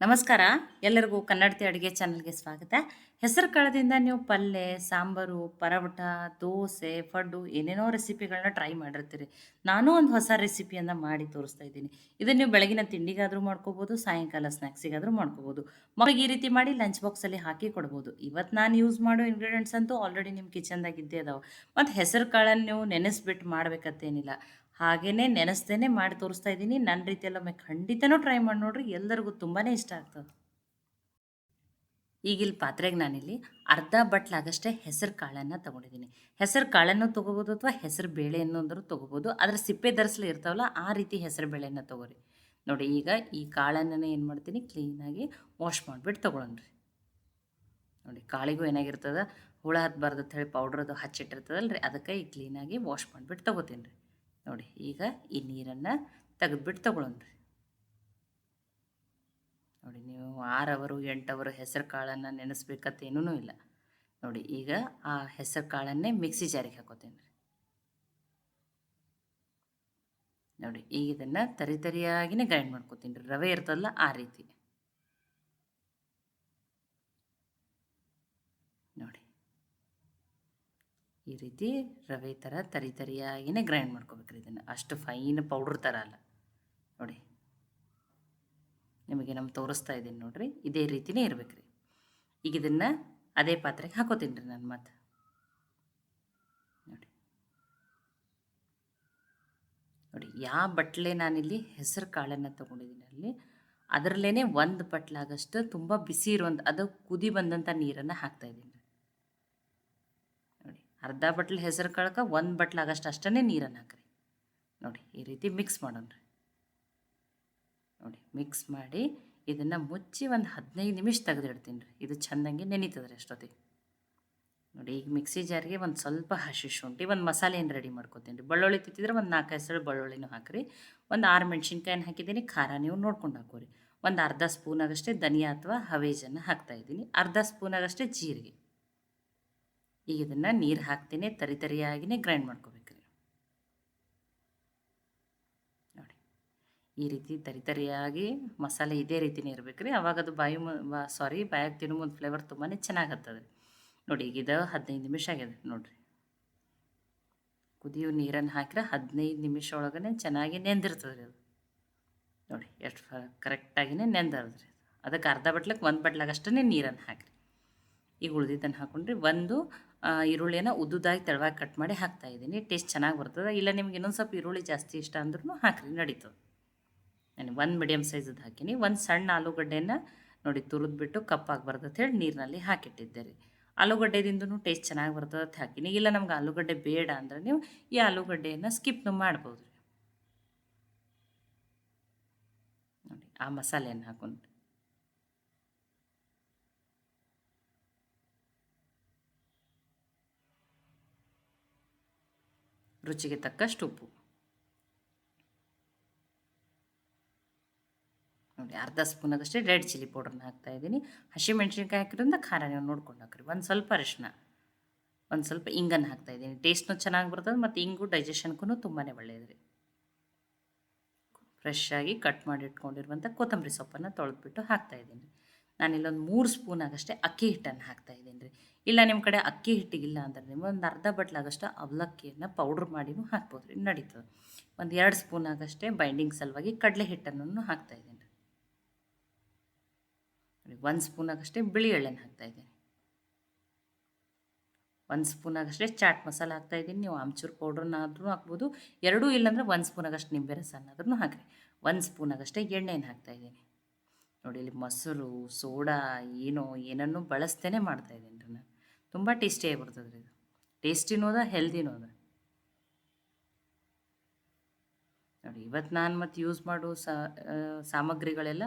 ನಮಸ್ಕಾರ. ಎಲ್ಲರಿಗೂ ಕನ್ನಡತಿ ಅಡುಗೆ ಚಾನಲ್ಗೆ ಸ್ವಾಗತ. ಹೆಸರು ಕಾಳದಿಂದ ನೀವು ಪಲ್ಯ ಸಾಂಬಾರು, ಪರೋಟ, ದೋಸೆ, ಫಡ್ಡು ಏನೇನೋ ರೆಸಿಪಿಗಳನ್ನ ಟ್ರೈ ಮಾಡಿರ್ತೀರಿ. ನಾನು ಒಂದು ಹೊಸ ರೆಸಿಪಿಯನ್ನು ಮಾಡಿ ತೋರಿಸ್ತಾ ಇದ್ದೀನಿ. ಇದನ್ನು ನೀವು ಬೆಳಗಿನ ತಿಂಡಿಗಾದರೂ ಮಾಡ್ಕೋಬೋದು, ಸಾಯಂಕಾಲ ಸ್ನ್ಯಾಕ್ಸಿಗಾದರೂ ಮಾಡ್ಕೋಬೋದು. ಮಗ ಈ ರೀತಿ ಮಾಡಿ ಲಂಚ್ ಬಾಕ್ಸಲ್ಲಿ ಹಾಕಿ ಕೊಡ್ಬೋದು. ಇವತ್ತು ನಾನು ಯೂಸ್ ಮಾಡೋ ಇಂಗ್ರೀಡಿಯೆಂಟ್ಸ್ ಅಂತೂ ಆಲ್ರೆಡಿ ನಿಮ್ಮ ಕಿಚನ್ದಾಗ ಇದ್ದೇ ಅದಾವೆ. ಮತ್ತು ಹೆಸರು ಕಾಳನ್ನು ನೀವು ನೆನೆಸ್ಬಿಟ್ಟು ಮಾಡ್ಬೇಕಂತೇನಿಲ್ಲ. ಹಾಗೇನೆ ನೆನೆಸ್ದೇ ಮಾಡಿ ತೋರಿಸ್ತಾ ಇದ್ದೀನಿ. ನನ್ನ ರೀತಿಯಲ್ಲೊಮ್ಮೆ ಖಂಡಿತನೂ ಟ್ರೈ ಮಾಡಿ ನೋಡ್ರಿ. ಎಲ್ಲರಿಗೂ ತುಂಬಾ ಇಷ್ಟ ಆಗ್ತದೆ. ಈಗಿಲ್ಲಿ ಪಾತ್ರೆಗೆ ನಾನಿಲ್ಲಿ ಅರ್ಧ ಬಟ್ಲಾಗಷ್ಟೇ ಹೆಸರು ಕಾಳನ್ನು ತೊಗೊಂಡಿದ್ದೀನಿ. ಹೆಸರು ಕಾಳನ್ನು ತೊಗೋಬೋದು ಅಥವಾ ಹೆಸರು ಬೇಳೆಯನ್ನು ಅಂದರೂ ತೊಗೋಬೋದು. ಅದರ ಸಿಪ್ಪೆ ಧರಿಸಲು ಇರ್ತಾವಲ್ಲ, ಆ ರೀತಿ ಹೆಸರು ಬೇಳೆಯನ್ನು ತೊಗೋರಿ. ನೋಡಿ, ಈಗ ಈ ಕಾಳನ್ನು ಏನು ಮಾಡ್ತೀನಿ ಕ್ಲೀನಾಗಿ ವಾಶ್ ಮಾಡಿಬಿಟ್ಟು ತೊಗೊಳನ್ರಿ. ನೋಡಿ, ಕಾಳಿಗೂ ಏನಾಗಿರ್ತದೆ? ಹುಳ ಹತ್ತಬಾರ್ದು ಅಂತ ಹೇಳಿ ಪೌಡ್ರದು ಹಚ್ಚಿಟ್ಟಿರ್ತದಲ್ಲ ರೀ ಅದಕ್ಕೆ ಈ ಕ್ಲೀನಾಗಿ ವಾಶ್ ಮಾಡಿಬಿಟ್ಟು ತೊಗೋತೀನಿ ರೀ ನೋಡಿ, ಈಗ ಈ ನೀರನ್ನು ತೆಗೆದ್ಬಿಟ್ಟು ತೊಗೊಳನ್ರಿ ನೋಡಿ, ನೀವು ಆರು ಅವರು ಎಂಟು ಅವರು ಹೆಸರು ಕಾಳನ್ನು ನೆನೆಸ್ಬೇಕಂತ ಏನೂ ಇಲ್ಲ. ನೋಡಿ, ಈಗ ಆ ಹೆಸರು ಕಾಳನ್ನೇ ಮಿಕ್ಸಿ ಜಾರಿಗೆ ಹಾಕೋತೀನಿ ರೀ ನೋಡಿ, ಈಗ ಇದನ್ನು ತರಿ ತರಿಯಾಗಿನೇ ಗ್ರೈಂಡ್ ಮಾಡ್ಕೋತೀನಿ ರೀ ರವೆ ಇರ್ತದಲ್ಲ ಆ ರೀತಿ ನೋಡಿ ಈ ರೀತಿ ರವೆ ಥರ ತರಿ ತರಿಯಾಗಿನೇ ಗ್ರೈಂಡ್ ಮಾಡ್ಕೋಬೇಕ್ರಿ ಇದನ್ನು. ಅಷ್ಟು ಫೈನ್ ಪೌಡ್ರ್ ಥರ ಅಲ್ಲ. ನೋಡಿ. ನಿಮಗೆ ನಮ್ಮ ತೋರಿಸ್ತಾ ಇದ್ದೀನಿ ನೋಡಿರಿ. ಇದೇ ರೀತಿನೇ ಇರಬೇಕ್ರಿ. ಈಗ ಇದನ್ನು ಅದೇ ಪಾತ್ರೆಗೆ ಹಾಕೋತೀನಿ ರೀ ನಾನು ಮತ್ತೆ. ನೋಡಿ. ನೋಡಿ, ಯಾವ ಬಟ್ಲೆ ನಾನಿಲ್ಲಿ ಹೆಸರು ಕಾಳನ್ನು ತೊಗೊಂಡಿದ್ದೀನಿ ಅಲ್ಲಿ ಅದರಲ್ಲೇ ಒಂದು ಬಟ್ಲಾಗಷ್ಟು ತುಂಬ ಬಿಸಿ ಇರುವಂಥ ಅದು ಕುದಿ ಬಂದಂಥ ನೀರನ್ನು ಹಾಕ್ತಾಯಿದ್ದೀನಿ ಅರ್ಧ ಬಟ್ಲು ಹೆಸರು ಕಾಳಕ್ಕೆ ಒಂದು ಬಟ್ಲು ಆಗಷ್ಟು ಅಷ್ಟೇ ನೀರನ್ನು ಹಾಕ್ರಿ. ನೋಡಿ, ಈ ರೀತಿ ಮಿಕ್ಸ್ ಮಾಡೋಣ ರೀ. ನೋಡಿ ಮಿಕ್ಸ್ ಮಾಡಿ ಇದನ್ನು ಮುಚ್ಚಿ ಒಂದು ಹದಿನೈದು ನಿಮಿಷ ತೆಗೆದಿಡ್ತೀನಿ ರೀ. ಇದು ಚೆಂದಂಗೆ ನೆನೀತದೆ ರೀ ಅಷ್ಟೊತ್ತಿಗೆ. ನೋಡಿ, ಈಗ ಮಿಕ್ಸಿ ಜಾರಿಗೆ ಒಂದು ಸ್ವಲ್ಪ ಹಸಿ ಶುಂಠಿ, ಒಂದು ಮಸಾಲೆ ಏನು ರೆಡಿ ಮಾಡ್ಕೊತೀನಿ ರೀ. ಬೆಳ್ಳುಳ್ಳಿ ತಿತ್ತಿದ್ರೆ ಒಂದು ನಾಲ್ಕು ಹೆಸರು ಬೆಳ್ಳುಳ್ಳಿನೂ ಹಾಕಿರಿ. ಒಂದು ಆರು ಮೆಣಸಿನ್ಕಾಯಿನ ಹಾಕಿದ್ದೀನಿ, ಖಾರ ನೀವು ನೋಡ್ಕೊಂಡು ಹಾಕೋರಿ. ಒಂದು ಅರ್ಧ ಸ್ಪೂನಾಗಷ್ಟೇ ಧನಿಯಾ ಅಥವಾ ಹವೇಜನ್ನು ಹಾಕ್ತಾಯಿದ್ದೀನಿ ಅರ್ಧ ಸ್ಪೂನಾಗಷ್ಟೇ ಜೀರಿಗೆ. ಈಗ ಇದನ್ನು ನೀರು ಹಾಕ್ತೇನೆ, ತರಿ ತರಿಯಾಗಿನೇ ಗ್ರೈಂಡ್ ಮಾಡ್ಕೋಬೇಕು ರೀ ನೋಡಿ, ಈ ರೀತಿ ತರಿ ತರಿಯಾಗಿ ಮಸಾಲೆ ಇದೇ ರೀತಿನೇ ಇರಬೇಕು ರೀ ಅವಾಗ ಅದು ಬಾಯಿ ಮು ಸಾರಿ ಬಾಯಾಗಿ ತಿನ್ನೋ ಒಂದು ಫ್ಲೇವರ್ ತುಂಬಾ ಚೆನ್ನಾಗತ್ತದ ರೀ ನೋಡಿ, ಈಗ ಇದು ಹದಿನೈದು ನಿಮಿಷ ಆಗ್ಯದ ನೋಡಿರಿ. ಕುದಿಯೋ ನೀರನ್ನು ಹಾಕಿದ್ರೆ ಹದಿನೈದು ನಿಮಿಷ ಒಳಗೇ ಚೆನ್ನಾಗಿ ನೆಂದಿರ್ತದೆ ರೀ ಅದು. ನೋಡಿ, ಎಷ್ಟು ಕರೆಕ್ಟಾಗಿನೇ ನೆಂದದ ರೀ ಅದಕ್ಕೆ ಅರ್ಧ ಬಟ್ಲಕ್ಕೆ ಒಂದು ಬಟ್ಲಾಗಷ್ಟೇ ನೀರನ್ನು ಹಾಕಿರಿ. ಈಗ ಉಳ್ದಿದ್ದನ್ನು ಹಾಕ್ಕೊಂಡ್ರಿ ಒಂದು ಈರುಳ್ಳಿನ ಉದ್ದುದಾಗಿ ತೆಳವಾಗಿ ಕಟ್ ಮಾಡಿ ಹಾಕ್ತಾ ಇದ್ದೀನಿ. ಟೇಸ್ಟ್ ಚೆನ್ನಾಗಿ ಬರ್ತದೆ. ಇಲ್ಲ, ನಿಮ್ಗೆ ಇನ್ನೊಂದು ಸ್ವಲ್ಪ ಈರುಳ್ಳಿ ಜಾಸ್ತಿ ಇಷ್ಟ ಅಂದ್ರೂ ಹಾಕಿರಿ, ನಡೀತದೆ. ನಾನು ಒಂದು ಮೀಡಿಯಮ್ ಸೈಜದ್ದು ಹಾಕೀನಿ. ಒಂದು ಸಣ್ಣ ಆಲೂಗಡ್ಡೆನ ನೋಡಿ ತುರಿದ್ಬಿಟ್ಟು ಕಪ್ಪಾಗಬಾರ್ದು ಅಂತ ಹೇಳಿ ನೀರಿನಲ್ಲಿ ಹಾಕಿಟ್ಟಿದ್ದೆ ರೀ ಆಲೂಗಡ್ಡೆದಿಂದನೂ ಟೇಸ್ಟ್ ಚೆನ್ನಾಗಿ ಬರ್ತದೆ ಅಂತ ಹಾಕಿನಿ. ಇಲ್ಲ, ನಮ್ಗೆ ಆಲೂಗಡ್ಡೆ ಬೇಡ ಅಂದರೆ ನೀವು ಈ ಆಲೂಗಡ್ಡೆಯನ್ನು ಸ್ಕಿಪ್ನು ಮಾಡ್ಬೋದು ನೋಡಿ, ಆ ಮಸಾಲೆಯನ್ನು ಹಾಕೊಂಡು ರುಚಿಗೆ ತಕ್ಕಷ್ಟು ಉಪ್ಪು. ನೋಡಿ, ಅರ್ಧ ಸ್ಪೂನಾಗಷ್ಟೇ ರೆಡ್ ಚಿಲ್ಲಿ ಪೌಡ್ರನ್ನ ಹಾಕ್ತಾಯಿದ್ದೀನಿ ಹಸಿಮೆಣ್ಸಿನ್ಕಾಯಿ ಹಾಕಿರೋದ್ರಿಂದ ಖಾರ ನೀವು ನೋಡ್ಕೊಂಡು ಹಾಕ್ರಿ. ಒಂದು ಸ್ವಲ್ಪ ಅರಿಶಿನ ಒಂದು ಸ್ವಲ್ಪ ಇಂಗನ್ನು ಹಾಕ್ತಾಯಿದ್ದೀನಿ ಟೇಸ್ಟ್ನು ಚೆನ್ನಾಗಿ ಬರ್ತದೆ ಮತ್ತು ಇಂಗು ಡೈಜೆಷನ್ಗೂ ತುಂಬಾ ಒಳ್ಳೆಯದು ರೀ ಫ್ರೆಶ್ ಆಗಿ ಕಟ್ ಮಾಡಿ ಇಟ್ಕೊಂಡಿರುವಂಥ ಕೊತ್ತಂಬರಿ ಸೊಪ್ಪನ್ನು ತೊಳೆದ್ಬಿಟ್ಟು ಹಾಕ್ತಾಯಿದ್ದೀನಿ ನಾನಿಲ್ಲೊಂದು ಮೂರು ಸ್ಪೂನ್ ಆಗಷ್ಟೇ ಅಕ್ಕಿ ಹಿಟ್ಟನ್ನು ಹಾಕ್ತಾಯಿದ್ದೀನಿ ರೀ. ಇಲ್ಲ ನಿಮ್ಮ ಕಡೆ ಅಕ್ಕಿ ಹಿಟ್ಟಿಗಿಲ್ಲ ಅಂದ್ರೆ ನೀವು ಒಂದು ಅರ್ಧ ಬಟ್ಲಾಗಷ್ಟು ಅವಲಕ್ಕಿಯನ್ನು ಪೌಡ್ರ್ ಮಾಡಿನೂ ಹಾಕ್ಬೋದು ರೀ ನಡೀತದೆ. ಒಂದು ಎರಡು ಸ್ಪೂನ್ ಆಗಷ್ಟೇ ಬೈಂಡಿಂಗ್ ಸಲುವಾಗಿ ಕಡಲೆ ಹಿಟ್ಟನ್ನು ಹಾಕ್ತಾಯಿದ್ದೀನಿ ರೀ. ಒಂದು ಸ್ಪೂನಾಗಷ್ಟೇ ಬಿಳಿ ಎಳ್ಳೆಣ್ಣೆ ಹಾಕ್ತಾಯಿದ್ದೀನಿ ಒಂದು ಸ್ಪೂನಾಗಷ್ಟೇ ಚಾಟ್ ಮಸಾಲ ಹಾಕ್ತಾಯಿದ್ದೀನಿ ನೀವು ಆಮ್ಚೂರು ಪೌಡ್ರನ್ನಾದ್ರೂ ಹಾಕ್ಬೋದು. ಎರಡೂ ಇಲ್ಲಾಂದ್ರೆ ಒಂದು ಸ್ಪೂನಾಗಷ್ಟು ನಿಂಬೆ ರಸನ್ನಾದ್ರೂ ಹಾಕಿರಿ. ಒಂದು ಸ್ಪೂನಾಗಷ್ಟೇ ಎಣ್ಣೆನ ಹಾಕ್ತಾಯಿದ್ದೀನಿ ನೋಡಿ, ಇಲ್ಲಿ ಮೊಸರು, ಸೋಡಾ, ಏನೋ, ಏನನ್ನೂ ಬಳಸ್ತೇನೆ ಮಾಡ್ತಾಯಿದ್ದೀನಿ ರೀ ನಾನು ತುಂಬ ಟೇಸ್ಟಿಯಾಗಿ ಬರ್ತದೆ ರೀ ಇದು. ಟೇಸ್ಟಿನೂ ಅದ, ಹೆಲ್ದಿನೂ ಅದ. ನೋಡಿ ಇವತ್ತು ನಾನು ಮತ್ತು ಯೂಸ್ ಮಾಡೋ ಸಾಮಗ್ರಿಗಳೆಲ್ಲ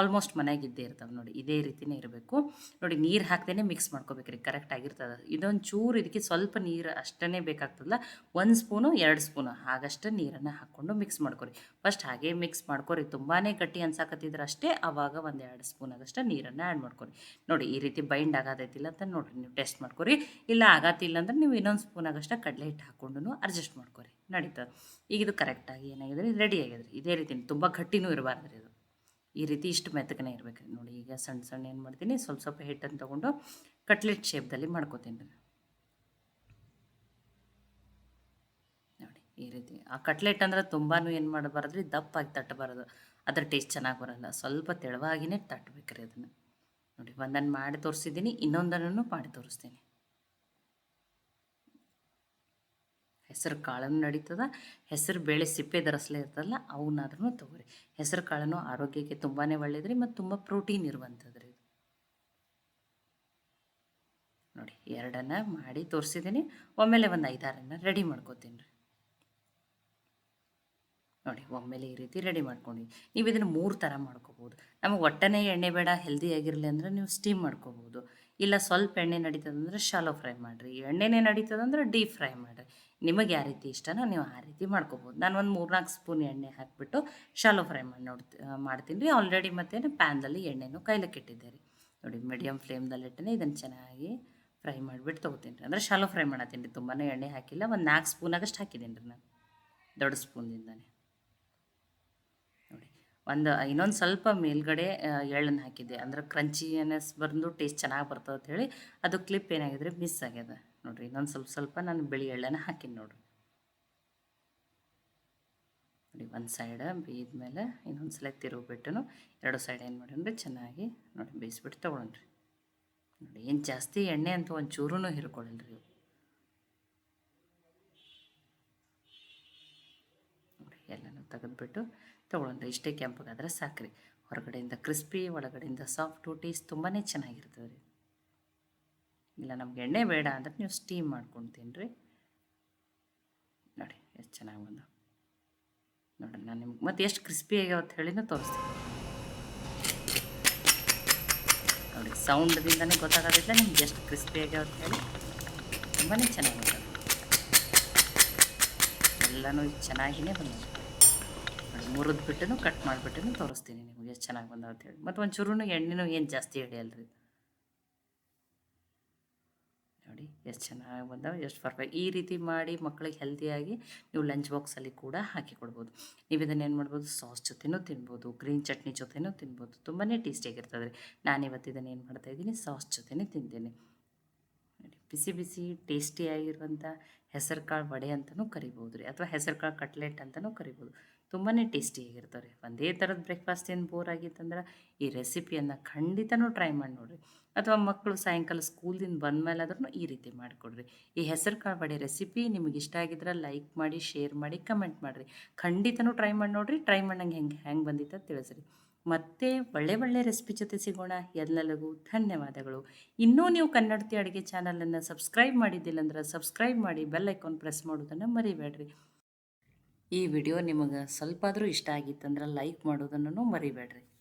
ಆಲ್ಮೋಸ್ಟ್ ಮನೆಯಾಗಿದ್ದೇ ಇರ್ತವೆ ನೋಡಿ, ಇದೇ ರೀತಿನೇ ಇರಬೇಕು. ನೋಡಿ, ನೀರು ಹಾಕ್ದೇ ಮಿಕ್ಸ್ ಮಾಡ್ಕೋಬೇಕ್ರಿ ಕರೆಕ್ಟ್ ಆಗಿರ್ತದೆ. ಇದೊಂದು ಚೂರು ಇದಕ್ಕೆ ಸ್ವಲ್ಪ ನೀರು ಅಷ್ಟೇ ಬೇಕಾಗ್ತದಲ್ಲ, ಒಂದು ಸ್ಪೂನು, ಎರಡು ಸ್ಪೂನು, ಹಾಗಷ್ಟೇ ನೀರನ್ನು ಹಾಕ್ಕೊಂಡು ಮಿಕ್ಸ್ ಮಾಡ್ಕೊರಿ. ಫಸ್ಟ್ ಹಾಗೆ ಮಿಕ್ಸ್ ಮಾಡ್ಕೊರಿ ತುಂಬಾ ಗಟ್ಟಿ ಅನ್ಸಾಕತ್ತಿದ್ರೆ ಅಷ್ಟೇ ಆವಾಗ ಒಂದು ಎರಡು ಸ್ಪೂನ್ ಆಗಷ್ಟೇ ನೀರನ್ನು ಆ್ಯಡ್ ಮಾಡ್ಕೊರಿ. ನೋಡಿ, ಈ ರೀತಿ ಬೈಂಡ್ ಆಗೋದೈತಿಲ್ಲ ಅಂತ ನೋಡಿರಿ ನೀವು ಟೆಸ್ಟ್ ಮಾಡ್ಕೊರಿ. ಇಲ್ಲ ಆಗತ್ತಿಲ್ಲ ಅಂದ್ರೆ ನೀವು ಇನ್ನೊಂದು ಸ್ಪೂನ್ ಆಗಷ್ಟೇ ಕಡಲೆ ಹಿಟ್ಟು ಹಾಕ್ಕೊಂಡು ಅಡ್ಜಸ್ಟ್ ಮಾಡ್ಕೊರಿ. ನಡೀತದೆ. ಈಗ ಇದು ಕರೆಕ್ಟಾಗಿ ಏನಾಗಿದೆ ರೆಡಿ ಆಗಿದೆ ಇದೇ ರೀತಿ, ತುಂಬ ಗಟ್ಟಿನೂ ಇರಬಾರ್ದು ಇದು. ಈ ರೀತಿ ಇಷ್ಟು ಮೆತ್ತಗನೆ ಇರಬೇಕು. ನೋಡಿ, ಈಗ ಸಣ್ಣ ಸಣ್ಣ ಏನು ಮಾಡ್ತೀನಿ, ಸ್ವಲ್ಪ ಸ್ವಲ್ಪ ಹಿಟ್ಟನ್ನು ತೊಗೊಂಡು ಕಟ್ಲೆಟ್ ಶೇಪ್ದಲ್ಲಿ ಮಾಡ್ಕೋತೀನಿ ನೋಡಿ, ಈ ರೀತಿ. ಆ ಕಟ್ಲೆಟ್ ಅಂದ್ರೆ ತುಂಬಾ ಏನು ಮಾಡಬಾರ್ದು ರೀ, ದಪ್ಪಾಗಿ ತಟ್ಟಬಾರದು. ಅದ್ರ ಟೇಸ್ಟ್ ಚೆನ್ನಾಗಿ ಬರೋಲ್ಲ. ಸ್ವಲ್ಪ ತೆಳುವಾಗಿನೇ ತಟ್ಟಬೇಕು ರೀ ಅದನ್ನು. ನೋಡಿ ಒಂದನ್ನು ಮಾಡಿ ತೋರಿಸಿದ್ದೀನಿ ಇನ್ನೊಂದನ್ನು ಮಾಡಿ ತೋರಿಸ್ತೀನಿ. ಹೆಸರು ಕಾಳನ್ನು ನಡೀತದ, ಹೆಸರು ಬೇಳೆ ಸಿಪ್ಪೆ ದರಸಲೆ ಇರ್ತದಲ್ಲ ಅವನ್ನಾದ್ರೂ ತೊಗೊರಿ. ಹೆಸರು ಕಾಳನ್ನು ಆರೋಗ್ಯಕ್ಕೆ ತುಂಬಾ ಒಳ್ಳೇದ್ರಿ ಮತ್ತು ತುಂಬ ಪ್ರೋಟೀನ್ ಇರುವಂಥದ್ದು ರೀ ನೋಡಿ, ಎರಡನ್ನ ಮಾಡಿ ತೋರಿಸಿದ್ದೀನಿ ಒಮ್ಮೆಲೆ ಒಂದು ಐದಾರನ್ನು ರೆಡಿ ಮಾಡ್ಕೋತೀನಿ. ರೀ ನೋಡಿ, ಒಮ್ಮೆಲೆ ಈ ರೀತಿ ರೆಡಿ ಮಾಡ್ಕೊಂಡು ನೀವು ಇದನ್ನು ಮೂರು ಥರ ಮಾಡ್ಕೋಬೋದು. ನಮಗೆ ಒಟ್ಟನೇ ಎಣ್ಣೆ ಬೇಡ ಹೆಲ್ದಿ ಆಗಿರಲಿ ಅಂದರೆ ನೀವು ಸ್ಟೀಮ್ ಮಾಡ್ಕೋಬೋದು. ಇಲ್ಲ ಸ್ವಲ್ಪ ಎಣ್ಣೆ ನಡೀತದಂದ್ರೆ ಶಾಲೋ ಫ್ರೈ ಮಾಡಿರಿ. ಎಣ್ಣೆನೇ ನಡೀತದಂದ್ರೆ ಡೀಪ್ ಫ್ರೈ ಮಾಡಿರಿ. ನಿಮಗೆ ಯಾವ ರೀತಿ ಇಷ್ಟನೋ ನೀವು ಆ ರೀತಿ ಮಾಡ್ಕೋಬೋದು. ನಾನು ಒಂದು ಮೂರ್ನಾಲ್ಕು ಸ್ಪೂನ್ ಎಣ್ಣೆ ಹಾಕಿಬಿಟ್ಟು ಶಾಲೋ ಫ್ರೈ ಮಾಡಿ ನೋಡ್ತಿ ಮಾಡ್ತೀನಿ. ರೀ ಆಲ್ರೆಡಿ ಮತ್ತೇನು ಪ್ಯಾನ್ದಲ್ಲಿ ಎಣ್ಣೆನೂ ಕೈಲಕ್ಕೆ ಇಟ್ಟಿದ್ದೆ ರೀ ನೋಡಿ ಮೀಡಿಯಮ್ ಫ್ಲೇಮ್ದಲ್ಲಿ ಇಟ್ಟನೆ, ಇದನ್ನು ಚೆನ್ನಾಗಿ ಫ್ರೈ ಮಾಡಿಬಿಟ್ಟು ತೊಗೋತೀನಿ ರೀ. ಅಂದರೆ ಶಾಲೋ ಫ್ರೈ ಮಾಡತ್ತೀನಿ ರೀ. ತುಂಬಾ ಎಣ್ಣೆ ಹಾಕಿಲ್ಲ, ಒಂದು ನಾಲ್ಕು ಸ್ಪೂನಾಗಷ್ಟು ಹಾಕಿದ್ದೀನಿ ರೀ ನಾನು. ದೊಡ್ಡ ಸ್ಪೂನ್ದಿಂದನೇ ನೋಡಿ ಒಂದು ಇನ್ನೊಂದು ಸ್ವಲ್ಪ ಮೇಲ್ಗಡೆ ಎಳ್ಳನ್ನು ಹಾಕಿದ್ದೆ. ಅಂದ್ರೆ ಕ್ರಂಚಿನೆಸ್ ಬಂದು ಟೇಸ್ಟ್ ಚೆನ್ನಾಗಿ ಬರ್ತದೆ ಅಂತ ಹೇಳಿ ಅದು ಕ್ಲಿಪ್ ಏನಾಗಿದ್ರೆ ಮಿಸ್ ಆಗ್ಯದ. ನೋಡಿರಿ, ಇನ್ನೊಂದು ಸ್ವಲ್ಪ ಸ್ವಲ್ಪ ನಾನು ಬಿಳಿ ಎಳ್ಳನ್ನು ಹಾಕಿನಿ ನೋಡಿರಿ. ನೋಡಿ, ಒಂದು ಸೈಡ ಬೇಯ್ದ್ಮೇಲೆ ಇನ್ನೊಂದು ಸಲ ತಿರುಗಿಬಿಟ್ಟು ಎರಡು ಸೈಡ್ ಏನು ಮಾಡೀನಿ ಚೆನ್ನಾಗಿ ನೋಡಿ ಬೇಯಿಸ್ಬಿಟ್ಟು ತೊಗೊಳ್ರಿ ನೋಡಿ, ಏನು ಜಾಸ್ತಿ ಎಣ್ಣೆ ಅಂತ ಒಂದು ಚೂರೂ ರೀ ಇವು ನೋಡಿ, ಎಲ್ಲನೂ ತೆಗೆದ್ಬಿಟ್ಟು ತೊಗೊಳಂದ್ರೆ ಇಷ್ಟೇ ಕೆಂಪಗಾದ್ರೆ ಸಾಕ್ರಿ. ಹೊರಗಡೆಯಿಂದ ಕ್ರಿಸ್ಪಿ ಒಳಗಡೆಯಿಂದ ಸಾಫ್ಟು ಟೇಸ್ಟ್ ತುಂಬಾ ಚೆನ್ನಾಗಿರ್ತದೆ ರೀ. ಇಲ್ಲ, ನಮ್ಗೆ ಎಣ್ಣೆ ಬೇಡ ಅಂದ್ರೆ ನೀವು ಸ್ಟೀಮ್ ಮಾಡ್ಕೊಂಡು ರೀ ನೋಡಿ, ಎಷ್ಟು ಚೆನ್ನಾಗಿ ಬಂದು. ನೋಡಿ, ನಾನು ನಿಮ್ಗೆ ಮತ್ತೆ ಎಷ್ಟು ಕ್ರಿಸ್ಪಿ ಆಗ್ಯಾವತ್ತು ಹೇಳಿನೂ ತೋರಿಸ್ತೀನಿ. ನೋಡಿ ಸೌಂಡ್ದಿಂದನೇ ಗೊತ್ತಾಗೋದಿಲ್ಲ ನಿಮ್ಗೆ ಎಷ್ಟು ಕ್ರಿಸ್ಪಿ ಆಗ್ಯಾವತ್ತು ಹೇಳಿ. ತುಂಬಾ ಚೆನ್ನಾಗಿ ಬಂದ. ಎಲ್ಲನೂ ಚೆನ್ನಾಗಿಯೇ ಬಂದವು ನೋಡಿ ಮುರಿದು ಬಿಟ್ಟು ಕಟ್ ಮಾಡಿಬಿಟ್ಟು ತೋರಿಸ್ತೀನಿ ನಿಮಗೆ ಎಷ್ಟು ಚೆನ್ನಾಗಿ ಅಂತ ಅಂತೇಳಿ ಮತ್ತು ಒಂಚೂರು ಎಣ್ಣೆನೂ ಏನು ಜಾಸ್ತಿ ಹಿಡಿಯಲ್ರಿ? ನೋಡಿ, ಎಷ್ಟು ಚೆನ್ನಾಗಿ ಬಂದಾವೆ, ಎಷ್ಟು ಪರ್ಫೆಕ್ಟ್ ಈ ರೀತಿ ಮಾಡಿ ಮಕ್ಕಳಿಗೆ ಹೆಲ್ದಿಯಾಗಿ ನೀವು ಲಂಚ್ ಬಾಕ್ಸಲ್ಲಿ ಕೂಡ ಹಾಕಿ ಕೊಡ್ಬೋದು. ನೀವು ಇದನ್ನು ಏನು ಮಾಡ್ಬೋದು ಸಾಸ್ ಜೊತೆನೂ ತಿನ್ಬೋದು ಗ್ರೀನ್ ಚಟ್ನಿ ಜೊತೆನೂ ತಿನ್ಬೋದು. ತುಂಬಾ ಟೇಸ್ಟಿಯಾಗಿರ್ತದೆ ರೀ ನಾನು ಇವತ್ತು ಇದನ್ನು ಏನು ಮಾಡ್ತಾಯಿದ್ದೀನಿ ಸಾಸ್ ಜೊತೆನೇ ತಿಂತೀನಿ. ಬಿಸಿ ಬಿಸಿ ಟೇಸ್ಟಿಯಾಗಿರುವಂಥ ಹೆಸರು ಕಾಳು ವಡೆ ಅಂತಲೂ ಕರಿಬೋದು ರೀ ಅಥವಾ ಹೆಸರು ಕಾಳು ಕಟ್ಲೆಟ್ ಅಂತಲೂ ಕರಿಬೋದು. ತುಂಬಾ ಟೇಸ್ಟಿಯಾಗಿರ್ತವೆ ರೀ ಒಂದೇ ಥರದ ಬ್ರೇಕ್ಫಾಸ್ಟ್ ಏನು ಬೋರ್ ಆಗಿತ್ತಂದ್ರೆ ಈ ರೆಸಿಪಿಯನ್ನು ಖಂಡಿತನೂ ಟ್ರೈ ಮಾಡಿ ನೋಡಿರಿ. ಅಥವಾ ಮಕ್ಕಳು ಸಾಯಂಕಾಲ ಬಂದಮೇಲೆ ಆದ್ರೂ ಈ ರೀತಿ ಮಾಡಿಕೊಡ್ರಿ. ಈ ಹೆಸರು ಕಾಳು ವಡೆ ರೆಸಿಪಿ ನಿಮಗೆ ಇಷ್ಟ ಆಗಿದ್ರೆ ಲೈಕ್ ಮಾಡಿ ಶೇರ್ ಮಾಡಿ ಕಮೆಂಟ್ ಮಾಡಿರಿ. ಖಂಡಿತನೂ ಟ್ರೈ ಮಾಡಿ ನೋಡಿರಿ ಟ್ರೈ ಮಾಡಂಗೆ ಹೆಂಗೆ ಹೆಂಗೆ ಬಂದಿತ್ತು ಅಂತ ತಿಳಿಸ್ರಿ. ಮತ್ತೆ ಒಳ್ಳೆ ಒಳ್ಳೆ ರೆಸಿಪಿ ಜೊತೆ ಸಿಗೋಣ. ಎಲ್ಲರಿಗೂ ಧನ್ಯವಾದಗಳು. ಇನ್ನೂ ನೀವು ಕನ್ನಡತಿ ಅಡುಗೆ ಚಾನಲನ್ನು ಸಬ್ಸ್ಕ್ರೈಬ್ ಮಾಡಿದ್ದಿಲ್ಲ ಅಂದ್ರೆ ಸಬ್ಸ್ಕ್ರೈಬ್ ಮಾಡಿ ಬೆಲ್ ಐಕಾನ್ ಪ್ರೆಸ್ ಮಾಡೋದನ್ನು ಮರಿಬೇಡ್ರಿ. ಈ ವಿಡಿಯೋ ನಿಮಗೆ ಸ್ವಲ್ಪ ಆದರೂ ಇಷ್ಟ ಆಗಿತ್ತಂದ್ರೆ ಲೈಕ್ ಮಾಡೋದನ್ನು ಮರಿಬೇಡ್ರಿ.